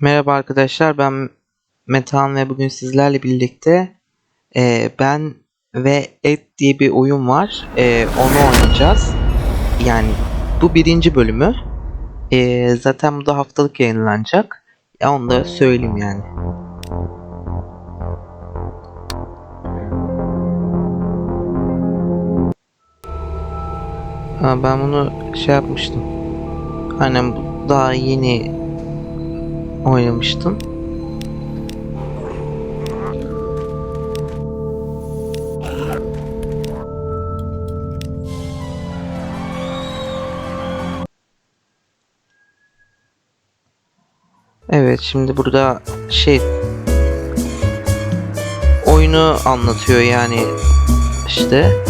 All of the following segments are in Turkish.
Merhaba arkadaşlar ben Metehan ve bugün sizlerle birlikte e, ben ve Et diye bir oyun var. E, onu oynayacağız. Yani bu birinci bölümü. E, zaten bu da haftalık yayınlanacak. Ya onu da söyleyeyim yani. Ha, ben bunu şey yapmıştım. Aynen daha yeni oynamıştım. Evet şimdi burada şey oyunu anlatıyor yani işte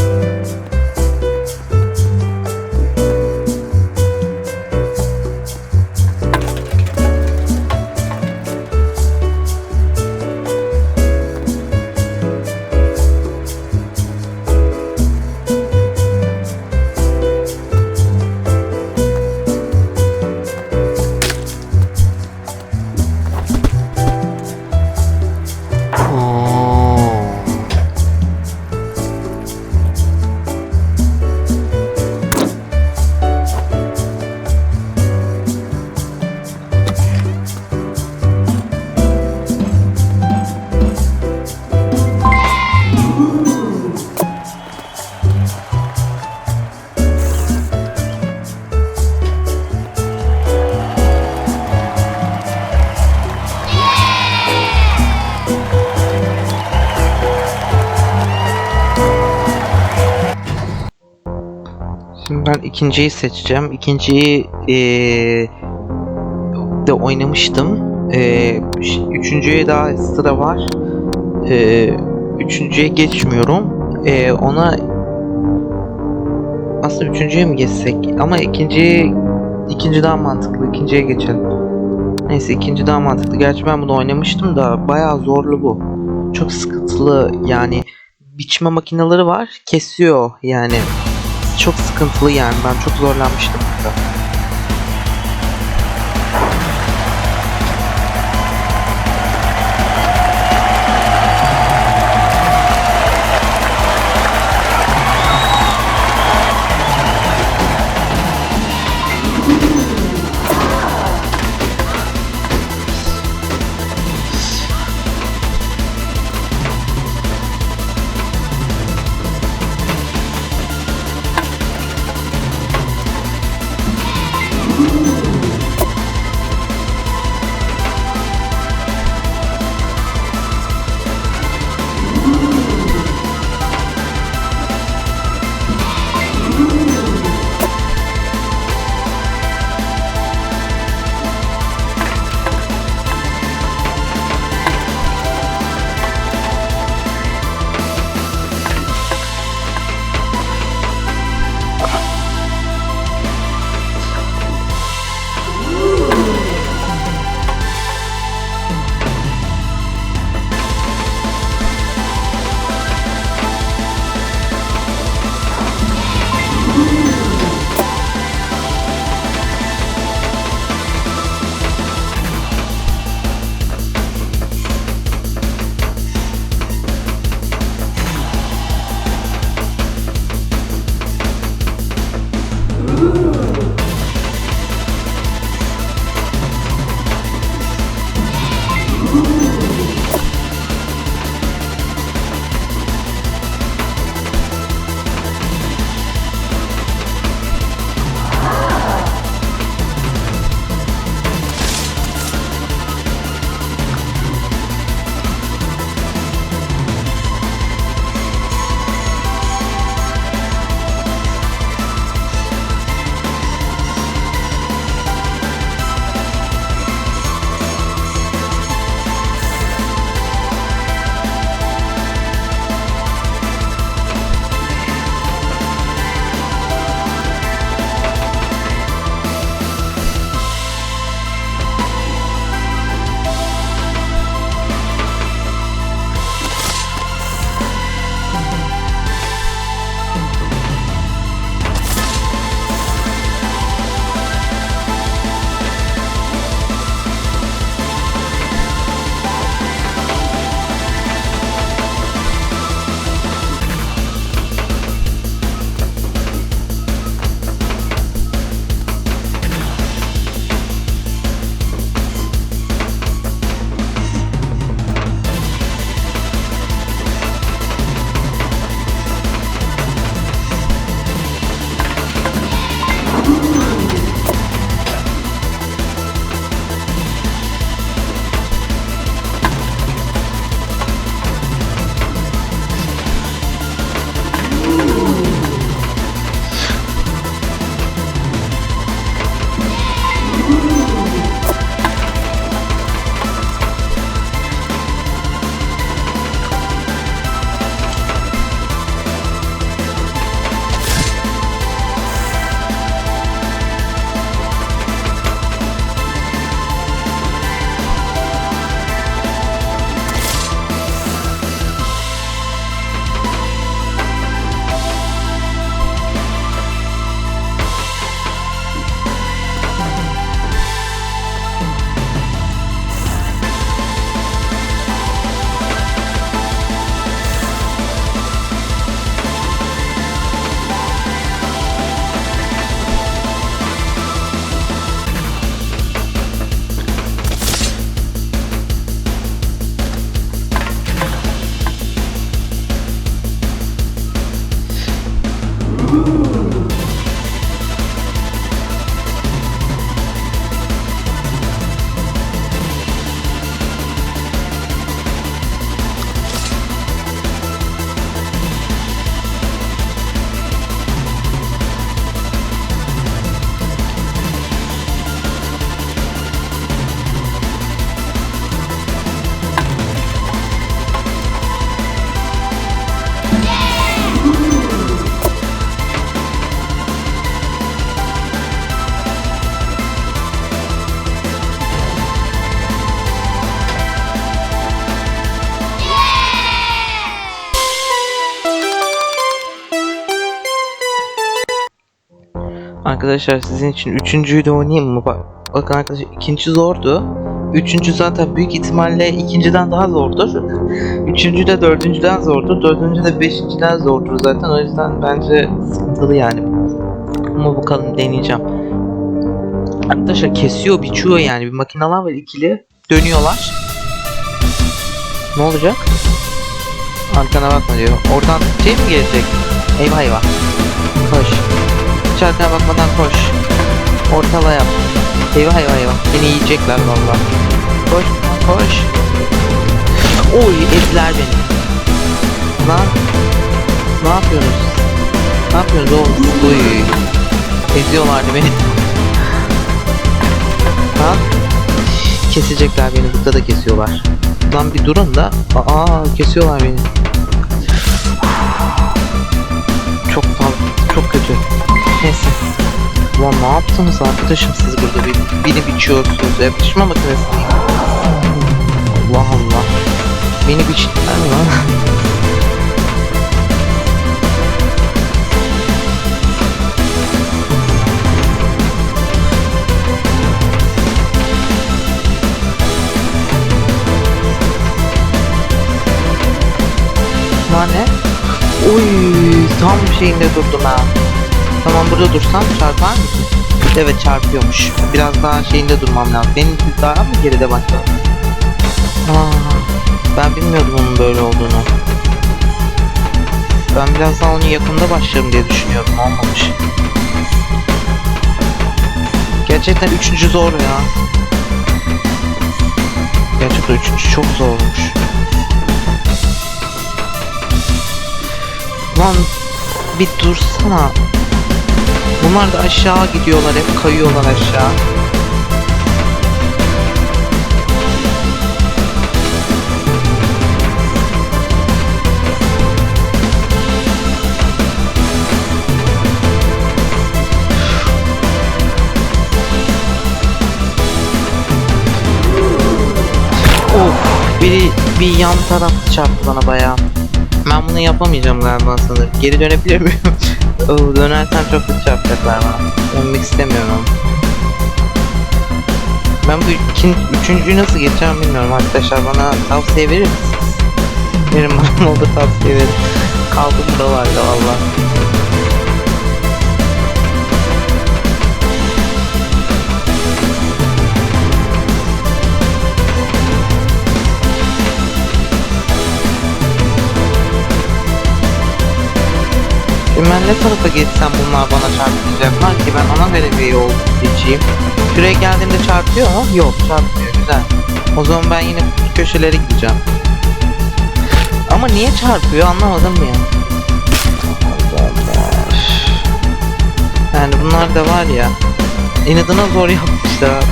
ikinciyi seçeceğim. İkinciyi eee de oynamıştım. Ş- üçüncüye daha sıra var. Eee üçüncüye geçmiyorum. Eee ona aslında üçüncüye mi geçsek? Ama ikinci ikinci daha mantıklı. İkinciye geçelim. Neyse ikinci daha mantıklı. Gerçi ben bunu oynamıştım da bayağı zorlu bu. Çok sıkıntılı yani biçme makineleri var. Kesiyor yani çok sıkıntılı yani ben çok zorlanmıştım burada. Arkadaşlar sizin için üçüncüyü de oynayayım mı? Bak, bakın arkadaşlar ikinci zordu. Üçüncü zaten büyük ihtimalle ikinciden daha zordur. Üçüncü de dördüncüden zordur. Dördüncü de beşinciden zordur zaten. O yüzden bence sıkıntılı yani. Ama bakalım deneyeceğim. Arkadaşlar kesiyor, biçiyor yani. Bir makineler var ikili. Dönüyorlar. Ne olacak? Arkana bakma diyor. Oradan şey mi gelecek? Eyvah eyvah. Arkana bakmadan koş. Ortala yap. Eyvah eyvah eyvah. Beni yiyecekler valla. Koş koş. Oy ezdiler beni. Lan. Ne yapıyorsunuz? Ne yapıyorsunuz oğlum? Oy. Eziyorlardı beni. Lan. Kesecekler beni. Burada da kesiyorlar. Lan bir durun da. Aa kesiyorlar beni. Çok fazla. Çok kötü. Neyse. Ulan ne yaptınız arkadaşım siz burada bir, beni biçiyorsunuz ya biçme makinesi Allah Allah Beni biçtiler mi? Lan ne? Oy tam şeyinde durdum ha. Tamam burada dursam çarpar mısın? Evet çarpıyormuş. Biraz daha şeyinde durmam lazım. Benim daha mı geride başladı? Aa, ben bilmiyordum onun böyle olduğunu. Ben biraz daha onun yakında başlarım diye düşünüyordum. Olmamış. Gerçekten üçüncü zor ya. Gerçekten üçüncü çok zormuş. Lan bir dursana. Bunlar da aşağı gidiyorlar hep kayıyorlar aşağı. Of biri bir yan tarafta çarptı bana bayağı. Ben bunu yapamayacağım galiba sanırım. Geri dönebilir miyim? Oo, dönersem çok kötü çarpacaklar bana. Dönmek istemiyorum. Ben bu ikin, üçüncüyü nasıl geçeceğim bilmiyorum arkadaşlar. Bana tavsiye verir misiniz? Verin bana oldu tavsiye verin. Kaldım buralarda valla. Ben ne tarafa geçsem bunlar bana çarpmayacaklar ki ben ona göre bir yol seçeyim. Şuraya geldiğimde çarpıyor mu? Yok çarpmıyor güzel. O zaman ben yine köşelere gideceğim. Ama niye çarpıyor anlamadım ya. Yani bunlar da var ya. İnadına zor yapmışlar.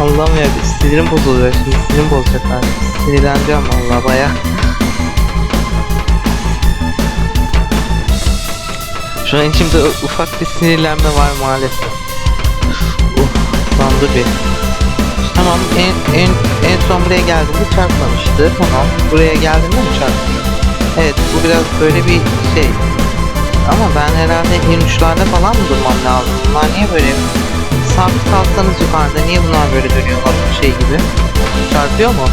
Allah'ım ya sinirim bozuluyor şimdi sinirim bozacaklar. Sinirleneceğim vallahi baya. Şu an içimde ufak bir sinirlenme var maalesef. Dur bir. Tamam en, en, en son buraya geldiğimde çarpmamıştı. Tamam buraya geldiğimde mi çarpmıyor? Evet bu biraz böyle bir şey. Ama ben herhalde en uçlarda falan mı durmam lazım? Bunlar niye böyle sabit kalsanız yukarıda niye bunlar böyle dönüyorlar bu şey gibi? Çarpıyor mu?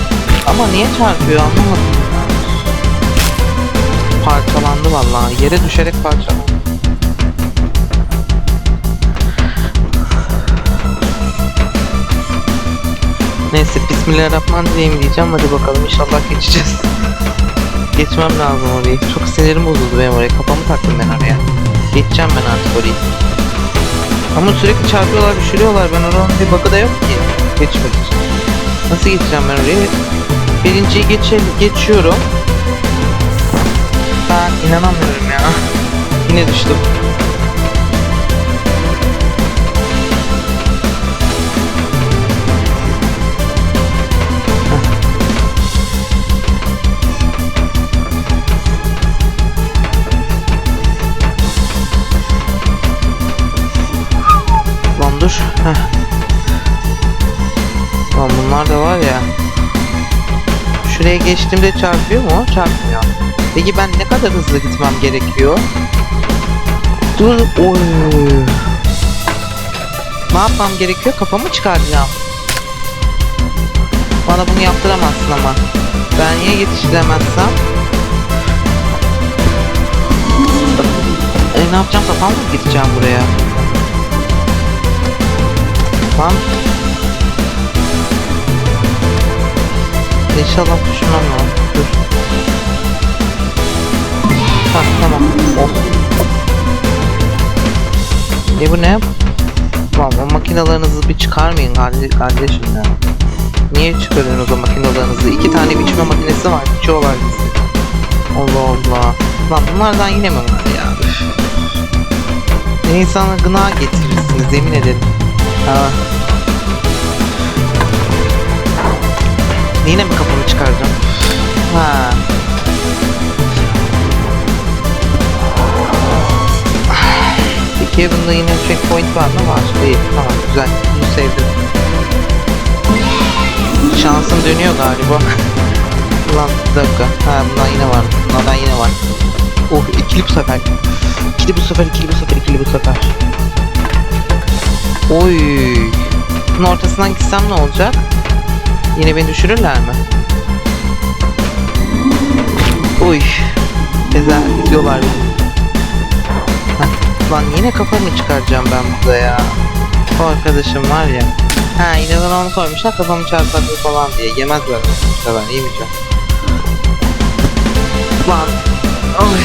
Ama niye çarpıyor anlamadım. Parçalandı vallahi. Yere düşerek parçalandı. Neyse Bismillahirrahmanirrahim diyeceğim hadi bakalım inşallah geçeceğiz. Geçmem lazım orayı. Çok sinirim bozuldu benim oraya. Kafamı taktım ben oraya. Geçeceğim ben artık orayı. Ama sürekli çarpıyorlar, düşürüyorlar. Ben oranın bir bakı da yok ki. Geçmek. Nasıl geçeceğim ben orayı? Birinciyi geçe geçiyorum. Ben inanamıyorum ya. Yine düştüm. Dur. Heh. Bunlar da var ya. Şuraya geçtiğimde çarpıyor mu? Çarpmıyor. Peki ben ne kadar hızlı gitmem gerekiyor? Dur. Oy. Ne yapmam gerekiyor? Kafamı çıkaracağım. Bana bunu yaptıramazsın ama. Ben ya yetiştiremezsem? E, ne yapacağım? Kafam mı gideceğim buraya? Lan. İnşallah düşmem lan. Dur. Ha, tamam. Oh. E bu ne? Lan o makinalarınızı bir çıkarmayın karde- kardeşim ya. Niye çıkarıyorsunuz o makinalarınızı? İki tane biçme makinesi var. Biçiyorlar bizi. Allah Allah. Lan bunlardan yine mi var ya? Üf. Ne insana gına getirirsiniz yemin ederim. Ha. Yine mi kafamı çıkaracağım? Ha. Peki bunda yine checkpoint var mı? Var. Değil. Tamam güzel. Bunu sevdim. Şansım dönüyor galiba. Ulan bir dakika. Ha bundan yine var. Bunlardan yine var. Oh ikili bu sefer. İkili bu sefer, ikili bu sefer, ikili bu sefer. Oy. Bunun ortasından gitsem ne olacak? Yine beni düşürürler mi? Oy. Güzel gidiyorlar beni. Heh, Lan yine kafamı çıkaracağım ben burada ya. O arkadaşım var ya. Ha yine bana onu koymuşlar kafamı çarpatır falan diye. Yemezler bu sefer yemeyeceğim. Lan. Oy.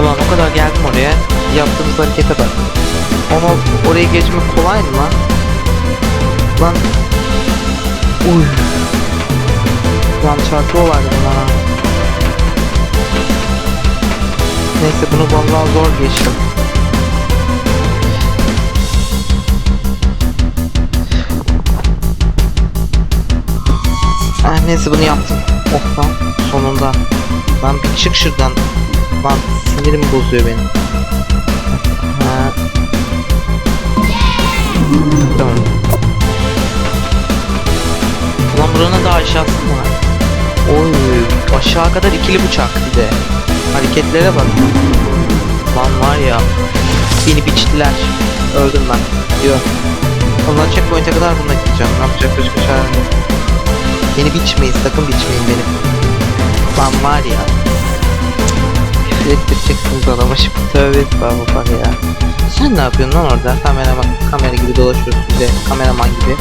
Ulan o kadar geldim oraya. Yaptığımız harekete bak. Onu oraya geçmek kolay mı lan? Lan. Uy. Lan çarpıyorlardı bana. Neyse bunu vallahi zor geçtim. Ah neyse bunu yaptım. Oh lan sonunda. Lan bir çık şuradan. Lan sinirim bozuyor benim. Ha. Tamam. Lan buranın da aşağısı var? Oy aşağı kadar ikili bıçak bir de. Hareketlere bak. Lan var ya. Beni biçtiler. Öldüm ben. Diyor. Ondan checkpoint'e kadar bununla gideceğim. Ne yapacak başka çare. Beni biçmeyin sakın biçmeyin beni. Lan var ya. Küfür ettireceksiniz adama şimdi. Tövbe estağfurullah ya. Sen ne yapıyorsun lan orada? Kameraman, kamera gibi dolaşıyorsun bir de. Kameraman gibi.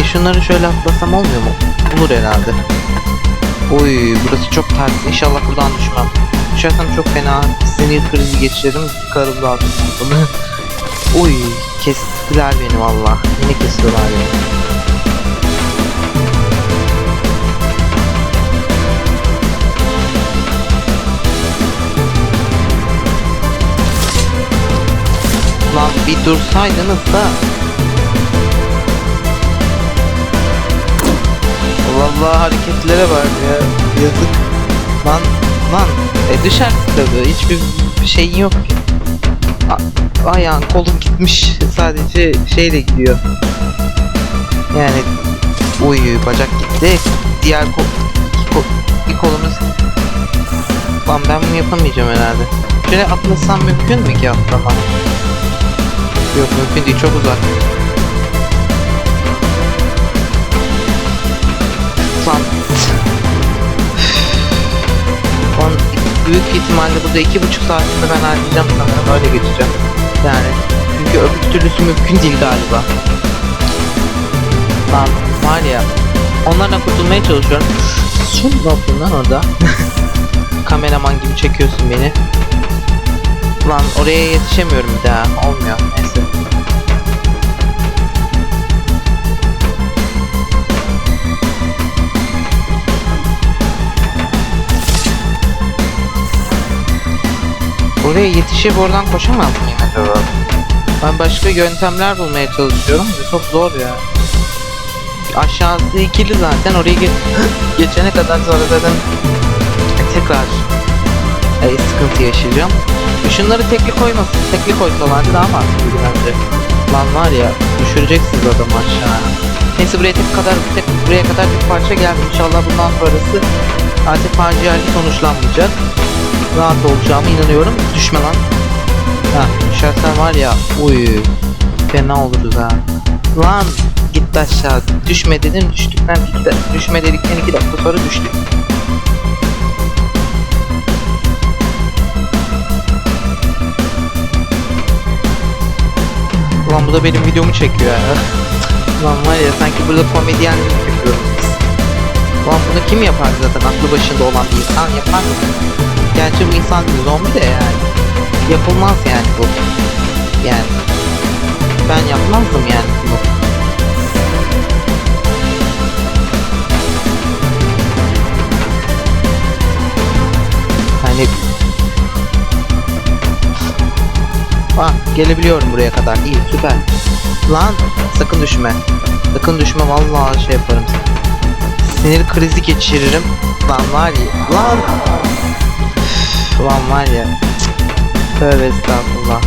E şunları şöyle atlasam olmuyor mu? Olur herhalde. Oy burası çok ters. İnşallah buradan düşmem. Düşersem çok fena sinir krizi geçiririm. Karım lazım bunu. Oy kestiler beni valla. Yine kestiler beni. Dursaydınız da Vallahi hareketlere bak ya. Yazık. Lan lan e düşersin tabii. Hiçbir bir şeyin yok ki. A- ayağın kolun gitmiş. Sadece şeyle gidiyor. Yani uy bacak gitti. Diğer kol, bir kolumuz. Lan ben bunu yapamayacağım herhalde. Şöyle atlasam mümkün mü ki atlamam? Yok mümkün değil çok uzak. Lan. Lan büyük ihtimalle burada iki buçuk saatinde ben halledeceğim sanırım öyle geçeceğim. Yani çünkü öbür türlüsü mümkün değil galiba. Lan var ya onlardan kurtulmaya çalışıyorum. Sen ne yapıyorsun lan orada? Kameraman gibi çekiyorsun beni. Lan oraya yetişemiyorum bir daha. Olmuyor. Neyse. Oraya yetişip oradan koşamaz mıyım acaba? Ben başka yöntemler bulmaya çalışıyorum. Çok zor ya. Aşağısı ikili zaten. Oraya ge geçene kadar sonra zaten tekrar e, sıkıntı yaşayacağım. E, Şunları tekli koymasın. Tekli koysalardı daha mantıklıydı bence. Lan var ya düşüreceksiniz adamı aşağı. Neyse buraya tek kadar tek, buraya kadar tek parça geldi. İnşallah bundan sonrası artık faciayla sonuçlanmayacak. Rahat olacağıma inanıyorum. Düşme lan. Ha, düşersen var ya, uy, fena oluruz ha. Lan, git aşağı. Düşme dedim, düştükten iki dakika, düşme dedikten iki dakika sonra düştük. Ulan bu da benim videomu çekiyor ya. Ulan var ya sanki burada komedyenlik yapıyoruz biz. Ulan bunu kim yapar zaten aklı başında olan bir insan yapar mı? Gerçi bu insan bir zombi de yani. Yapılmaz yani bu. Yani. Ben yapmazdım yani gelebiliyorum buraya kadar. İyi süper. Lan sakın düşme. Sakın düşme vallahi şey yaparım. Sinir krizi geçiririm. Lan var ya. Lan. Lan var ya. Tövbe estağfurullah.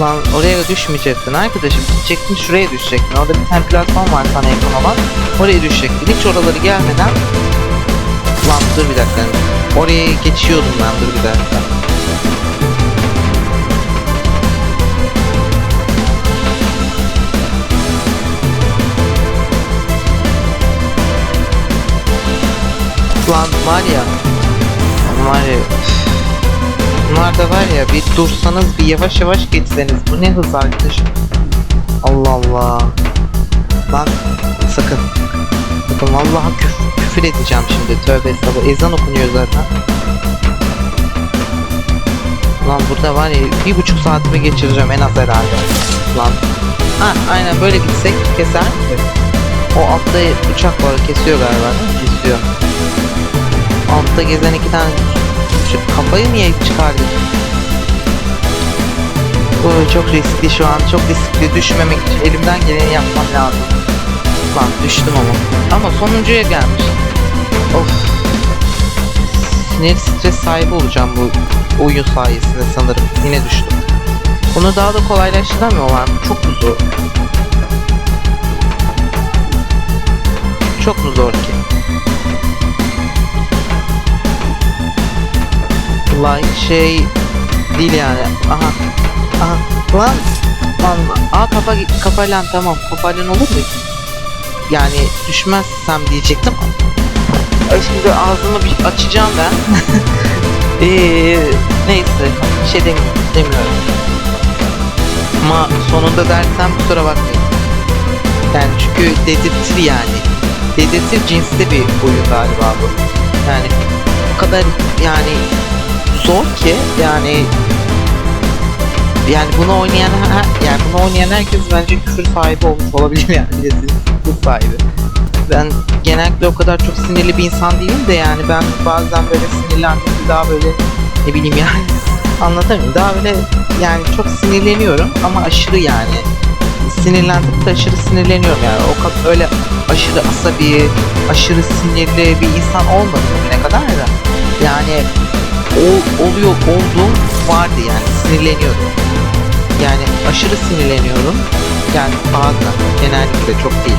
Lan oraya düşmeyecektin arkadaşım. Gidecektin şuraya düşecektin. Orada bir tane platform var sana yakın olan. Oraya düşecektin. Hiç oraları gelmeden Lan dur bir dakika. Oraya geçiyordum ben dur bir dakika. Lan var ya. Var ya. Bunlar da var ya bir dursanız bir yavaş yavaş geçseniz. Bu ne hız arkadaşım. Allah Allah. Lan sakın. Bakın vallahi küf, küfür edeceğim şimdi. Tövbe estağfurullah. Ezan okunuyor zaten. Lan burada var ya bir buçuk saatimi geçireceğim en az herhalde. Lan. Ha aynen böyle gitsek keser? O altta uçak var kesiyor galiba? Kesiyor. Altta gezen iki tane şu kafayı niye çıkardık? Oy çok riskli şu an çok riskli düşmemek için elimden geleni yapmam lazım. Lan düştüm ama. Ama sonuncuya gelmiş. Of. Sinir stres sahibi olacağım bu oyun sayesinde sanırım. Yine düştüm. Bunu daha da kolaylaştıramıyorlar mı? Çok mu zor? Çok mu zor ki? Hiç şey değil yani. Aha. Aha. Lan. Lan. Aa kafa kafayla tamam. Kafayla olur mu? Yani düşmezsem diyecektim. Ay Şimdi ağzımı bir açacağım ben. Eee neyse bir şey demiyorum. Ama sonunda dersem kusura bakmayın. Yani çünkü dedirtir yani. Dedirtir cinsli bir oyun galiba bu. Yani o kadar yani zor ki yani yani bunu oynayan her, yani bunu oynayan herkes bence küfür sahibi olmuş olabilir yani de sinirlik sahibi. Ben genellikle o kadar çok sinirli bir insan değilim de yani ben bazen böyle sinirlendiğimde daha böyle ne bileyim yani anlatamıyorum. Daha böyle yani çok sinirleniyorum ama aşırı yani sinirlendiğimde aşırı sinirleniyorum yani o kadar öyle aşırı asabi, aşırı sinirli bir insan olmadım bugüne kadar da yani ol, oluyor olduğum vardı yani sinirleniyordum. Yani aşırı sinirleniyorum. Yani bazen genellikle çok değil.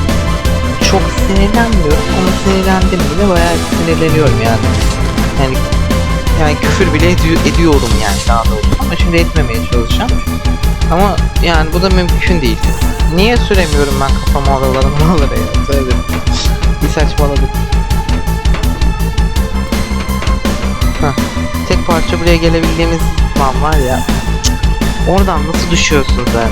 Çok sinirlenmiyorum ama sinirlendim bile bayağı sinirleniyorum yani. Yani yani küfür bile edi- ediyorum yani daha doğrusu ama şimdi etmemeye çalışacağım. Ama yani bu da mümkün değil. Niye süremiyorum ben kafamı oralara oralara ya? Tövbe. Bir saçmaladık. Hah. Tek parça buraya gelebildiğimiz zaman var ya. Oradan nasıl düşüyorsun sen?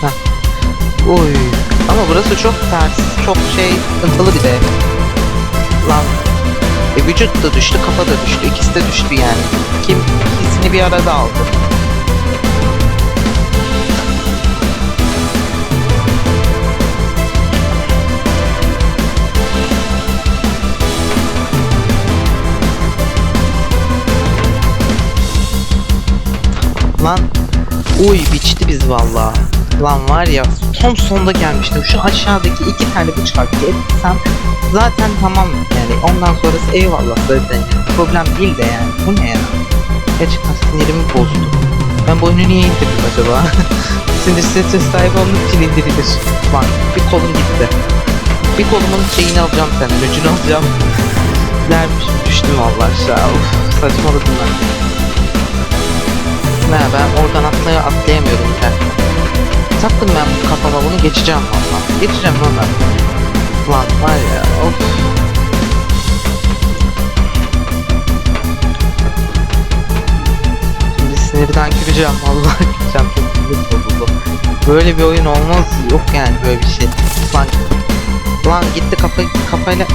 Hah. Oy. Ama burası çok ters, çok şey sıkıntılı bir de. Lan. E, vücut da düştü, kafa da düştü. İkisi de düştü yani. Kim ikisini bir arada aldı. Lan. Uy biçti biz vallahi. Lan var ya son sonda gelmiştim. Şu aşağıdaki iki tane bıçak etsem zaten tamam yani ondan sonrası eyvallah zaten. Problem değil de yani. Bu ne ya? Gerçekten sinirimi bozdu. Ben bu oyunu niye indirdim acaba? Sinir stresi sahibi olmak için indirilir. Bak bir kolum gitti. Bir kolumun şeyini alacağım senin, öcünü alacağım. Dermiş düştüm valla aşağı. Uf, saçmaladım ben. Ben oradan atlaya atlayamıyorum ben. Taktım ben bu kafama bunu geçeceğim valla. Geçeceğim ben. Lan var ya of. Şimdi sinirden güleceğim vallahi güleceğim çok sinir bozuldu. Böyle bir oyun olmaz yok yani böyle bir şey. Lan, lan gitti kafa, kafayla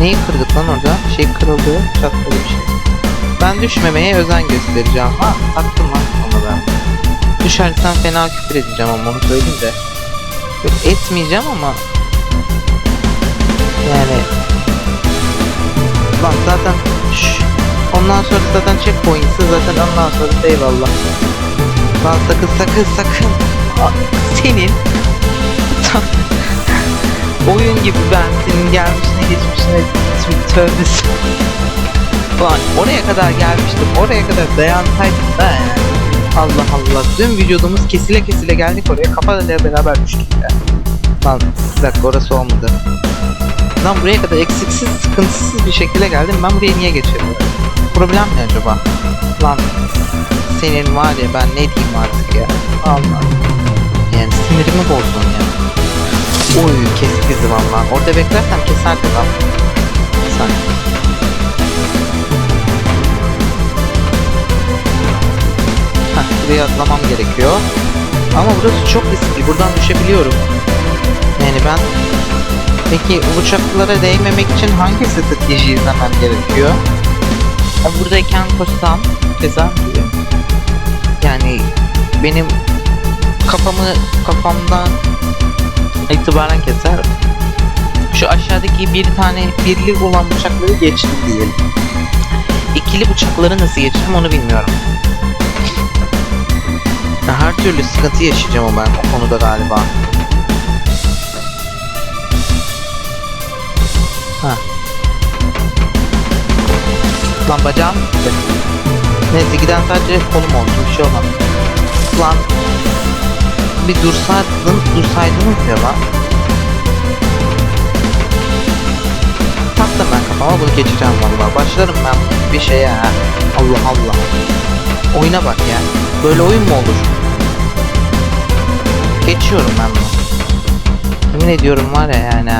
Neyi kırdık lan orada? Şey kırıldı, çatladı bir şey. Ben düşmemeye özen göstereceğim. Ha, taktım lan onu ben. Düşersem fena küfür edeceğim ama onu söyleyeyim de. Yok etmeyeceğim ama yani Lan zaten şş, ondan sonra zaten checkpoint'si zaten ondan sonra eyvallah. Lan sakın sakın sakın senin oyun gibi ben senin gelmişine geçmişine şimdi tövbesi. Lan oraya kadar gelmiştim. Oraya kadar dayansaydım da yani. Allah Allah. Dün vücudumuz kesile kesile geldik oraya. Kafayla beraber düştük ya. Lan bir dakika orası olmadı. Lan buraya kadar eksiksiz, sıkıntısız bir şekilde geldim. Ben buraya niye geçemiyorum? Problem ne acaba? Lan senin var ya ben ne diyeyim artık ya. Allah. Yani sinirimi bozdun ya. Oy kesti bizi valla. Orada beklersem keserdi lan. Sen. buraya atlamam gerekiyor. Ama burası çok riskli. Buradan düşebiliyorum. Yani ben... Peki uçaklara değmemek için hangi strateji izlemem gerekiyor? Ya buradayken koşsam keser gibi. Yani benim kafamı kafamdan itibaren keser. Şu aşağıdaki bir tane birli olan bıçakları geçtim diyelim. İkili bıçakları nasıl geçeceğim onu bilmiyorum. Ya her türlü sıkıntı yaşayacağım o ben o konuda galiba. Ha. Lan bacağım. Neyse giden sadece kolum oldu bir şey olmaz. Lan bir dursaydın, dursaydınız ya lan. Taktım ben kafama bunu geçeceğim vallahi. Başlarım ben bir şeye ha. Allah Allah. Oyuna bak ya. Böyle oyun mu olur? Geçiyorum ben bunu. Yemin ediyorum var ya yani.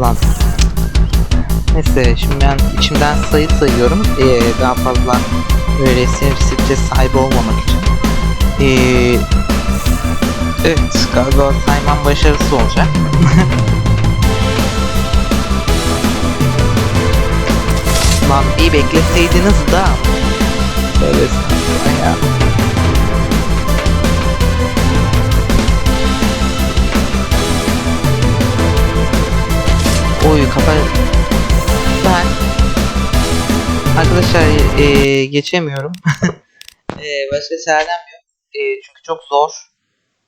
Lan. Neyse şimdi ben içimden sayı sayıyorum. Ee, daha fazla böyle sinir stres sahibi olmamak için. Ee, Evet galiba saymam başarısı olacak. Lan bir bekleseydiniz da. Evet. Ya. Oy kafa. Ben arkadaşlar eee, geçemiyorum. eee, başka çarem yok. Eee, çünkü çok zor.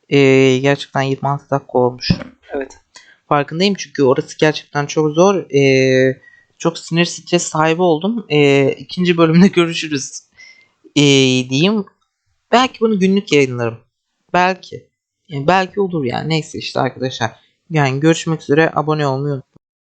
Ee, gerçekten 26 dakika olmuş. Evet. Farkındayım çünkü orası gerçekten çok zor. Ee, çok sinir stres sahibi oldum. Ee, ikinci bölümde görüşürüz. Ee, diyeyim. Belki bunu günlük yayınlarım. Belki. Yani belki olur yani. Neyse işte arkadaşlar. Yani görüşmek üzere. Abone olmayı.